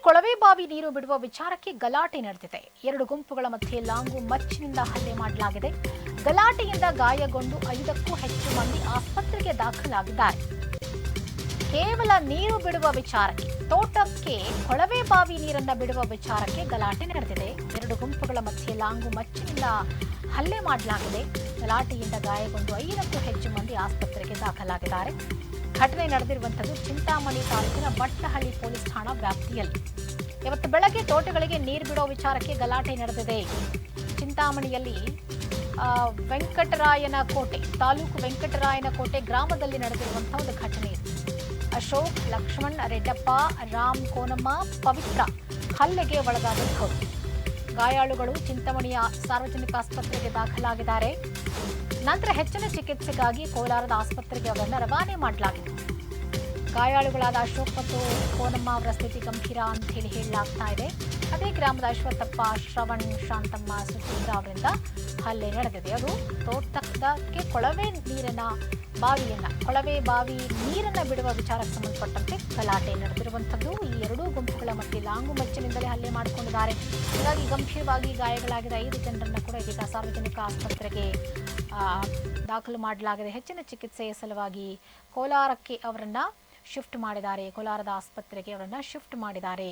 ಕೊಳವೆ ಬಾವಿ ನೀರು ಬಿಡುವ ವಿಚಾರಕ್ಕೆ ಗಲಾಟೆ ನಡೆದಿದೆ. ಎರಡು ಗುಂಪುಗಳ ಮಧ್ಯೆ ಲಾಂಗು ಮಚ್ಚಿನಿಂದ ಹಲ್ಲೆ ಮಾಡಲಾಗಿದೆ. ಗಲಾಟೆಯಿಂದ ಗಾಯಗೊಂಡು ಐದಕ್ಕೂ ಹೆಚ್ಚು ಮಂದಿ ಆಸ್ಪತ್ರೆಗೆ ದಾಖಲಾಗಿದ್ದಾರೆ. ಕೇವಲ ನೀರು ಬಿಡುವ ವಿಚಾರಕ್ಕೆ, ತೋಟಕ್ಕೆ ಕೊಳವೆ ಬಾವಿ ನೀರನ್ನ ಬಿಡುವ ವಿಚಾರಕ್ಕೆ ಗಲಾಟೆ ನಡೆದಿದೆ. ಎರಡು ಗುಂಪುಗಳ ಮಧ್ಯೆ ಲಾಂಗು ಮಚ್ಚಿನಿಂದ ಹಲ್ಲೆ ಮಾಡಲಾಗಿದೆ. ಗಲಾಟೆಯಿಂದ ಗಾಯಗೊಂಡು ಐದಕ್ಕೂ ಹೆಚ್ಚು ಮಂದಿ ಆಸ್ಪತ್ರೆಗೆ ದಾಖಲಾಗಿದ್ದಾರೆ. ಘಟನೆ ನಡೆದಿರುವಂಥದ್ದು ಚಿಂತಾಮಣಿ ತಾಲೂಕಿನ ಬಟ್ಟಹಳ್ಳಿ ಪೊಲೀಸ್ ಠಾಣಾ ವ್ಯಾಪ್ತಿಯಲ್ಲಿ. ಇವತ್ತು ಬೆಳಗ್ಗೆ ತೋಟಗಳಿಗೆ ನೀರು ಬಿಡೋ ವಿಚಾರಕ್ಕೆ ಗಲಾಟೆ ನಡೆದಿದೆ. ಚಿಂತಾಮಣಿಯಲ್ಲಿ ವೆಂಕಟರಾಯನ ಕೋಟೆ ತಾಲೂಕು ವೆಂಕಟರಾಯನ ಕೋಟೆ ಗ್ರಾಮದಲ್ಲಿ ನಡೆದಿರುವಂತಹ ಒಂದು ಘಟನೆ ಅಶೋಕ್ ಲಕ್ಷ್ಮಣ್ ರೆಡ್ಡಪ್ಪ, ರಾಮ್ ಕೋನಮ್ಮ ಪವಿತ್ರ ಹಲ್ಲೆಗೆ ಒಳಗಾಗಿದ್ದರು ಗಾಯಾಳುಗಳು ಚಿಂತಾಮಣಿಯ ಸಾರ್ವಜನಿಕ ಆಸ್ಪತ್ರೆಗೆ ದಾಖಲಾಗಿದ್ದಾರೆ. ನಂತರ ಹೆಚ್ಚಿನ ಚಿಕಿತ್ಸೆಗಾಗಿ ಕೋಲಾರದ ಆಸ್ಪತ್ರೆಗೆ ಅವರನ್ನು ರವಾನೆ ಮಾಡಲಾಗಿದೆ ಗಾಯಾಳುಗಳಾದ ಅಶೋಕ್ ಮತ್ತು ಕೋನಮ್ಮ ಅವರ ಸ್ಥಿತಿ ಗಂಭೀರ ಅಂತ ಹೇಳಿ ಹೇಳಲಾಗ್ತಾ ಇದೆ. ಅದೇ ಗ್ರಾಮದ ಅಶ್ವತ್ಥಪ್ಪ ಶ್ರವಣ್, ಶಾಂತಮ್ಮ, ಸುಚಿಂದ್ರ ಅವರಿಂದ ಹಲ್ಲೆ ನಡೆದಿದೆ. ಅದು ತೋಟಕ್ಕೆ ಕೊಳವೆ ನೀರಿನ ಬಾವಿಯನ್ನ, ಕೊಳವೆ ಬಾವಿ ನೀರನ್ನ ಬಿಡುವ ವಿಚಾರಕ್ಕೆ ಸಂಬಂಧಪಟ್ಟಂತೆ ಗಲಾಟೆ ನಡೆದಿರುವಂಥದ್ದು. ಈ ಎರಡೂ ಗುಂಪುಗಳ ಮಧ್ಯೆ ಲಾಂಗು ಮಚ್ಚಿನಿಂದಲೇ ಹಲ್ಲೆ ಮಾಡಿಕೊಂಡಿದ್ದಾರೆ. ಹೀಗಾಗಿ ಗಂಭೀರವಾಗಿ ಗಾಯಗಳಾಗಿದ್ದ ಐದು ಜನರನ್ನ ಕೂಡ ಇದೀಗ ಸಾರ್ವಜನಿಕ ಆಸ್ಪತ್ರೆಗೆ ದಾಖಲು ಮಾಡಲಾಗಿದೆ. ಹೆಚ್ಚಿನ ಚಿಕಿತ್ಸೆಯ ಸಲುವಾಗಿ ಕೋಲಾರಕ್ಕೆ ಅವರನ್ನ ಶಿಫ್ಟ್ ಮಾಡಿದ್ದಾರೆ. ಕೋಲಾರದ ಆಸ್ಪತ್ರೆಗೆ ಅವರನ್ನ ಶಿಫ್ಟ್ ಮಾಡಿದ್ದಾರೆ.